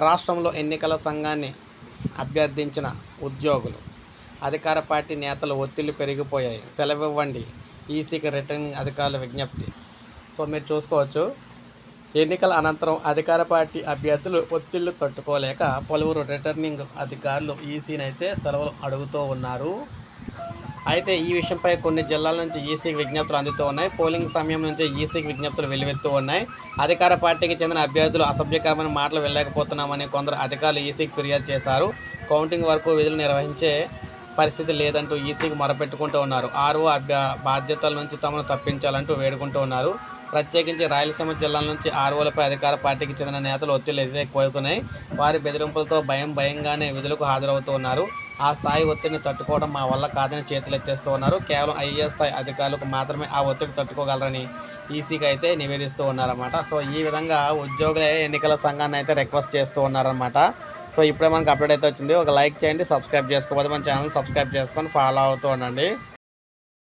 రాష్ట్రంలో ఎన్నికల సంఘాన్ని అభ్యర్థించిన ఉద్యోగులు అధికార పార్టీ నేతల ఒత్తిళ్ళు పెరిగిపోయాయి. సెలవు ఇవ్వండి ఈసీకి రిటర్నింగ్ అధికారుల విజ్ఞప్తి. సో మీరు చూసుకోవచ్చు. ఎన్నికల అనంతరం అధికార పార్టీ అభ్యర్థులు ఒత్తిళ్ళు తట్టుకోలేక పలువురు రిటర్నింగ్ అధికారులు ఈసీని అయితే సెలవులు అడుగుతూ ఉన్నారు. అయితే ఈ విషయంపై కొన్ని జిల్లాల నుంచి ఈసీకి విజ్ఞప్తులు అందుతూ ఉన్నాయి. పోలింగ్ సమయం నుంచి ఈసీకి విజ్ఞప్తులు వెలువెత్తూ ఉన్నాయి. అధికార పార్టీకి చెందిన అభ్యర్థులు అసభ్యకరమైన మాటలు వెళ్ళలేకపోతున్నామని కొందరు అధికారులు ఈసీకి ఫిర్యాదు చేశారు. కౌంటింగ్ వరకు విధులు నిర్వహించే పరిస్థితి లేదంటూ ఈసీకి మొరపెట్టుకుంటూ ఉన్నారు. ఆర్ఓ అభ్య బాధ్యతల నుంచి తమను తప్పించాలంటూ వేడుకుంటూ ఉన్నారు. ప్రత్యేకించి రాయలసీమ జిల్లాల నుంచి ఆర్ఓలపై అధికార పార్టీకి చెందిన నేతలు ఒత్తిళ్ళు ఎక్కువవుతున్నాయి వారి బెదిరింపులతో భయం భయంగానే విధులకు హాజరవుతూ ఉన్నారు. ఆ స్థాయి ఒత్తిడిని తట్టుకోవడం మా వల్ల కాదని చేతులు ఎత్తేస్తూ ఉన్నారు. కేవలం ఐఏఎస్ స్థాయి అధికారులకు మాత్రమే ఆ ఒత్తిడి తట్టుకోగలరని ఈసీకి అయితే నివేదిస్తూ ఉన్నారన్నమాట. సో ఈ విధంగా ఉద్యోగులే ఎన్నికల సంఘాన్ని అయితే రిక్వెస్ట్ చేస్తూ ఉన్నారన్నమాట. సో ఇప్పుడే మనకు అప్డేట్ అయితే వచ్చింది. ఒక లైక్ చేయండి సబ్స్క్రైబ్ చేసుకోవాలి మన ఛానల్ సబ్స్క్రైబ్ చేసుకొని ఫాలో అవుతూ ఉండండి.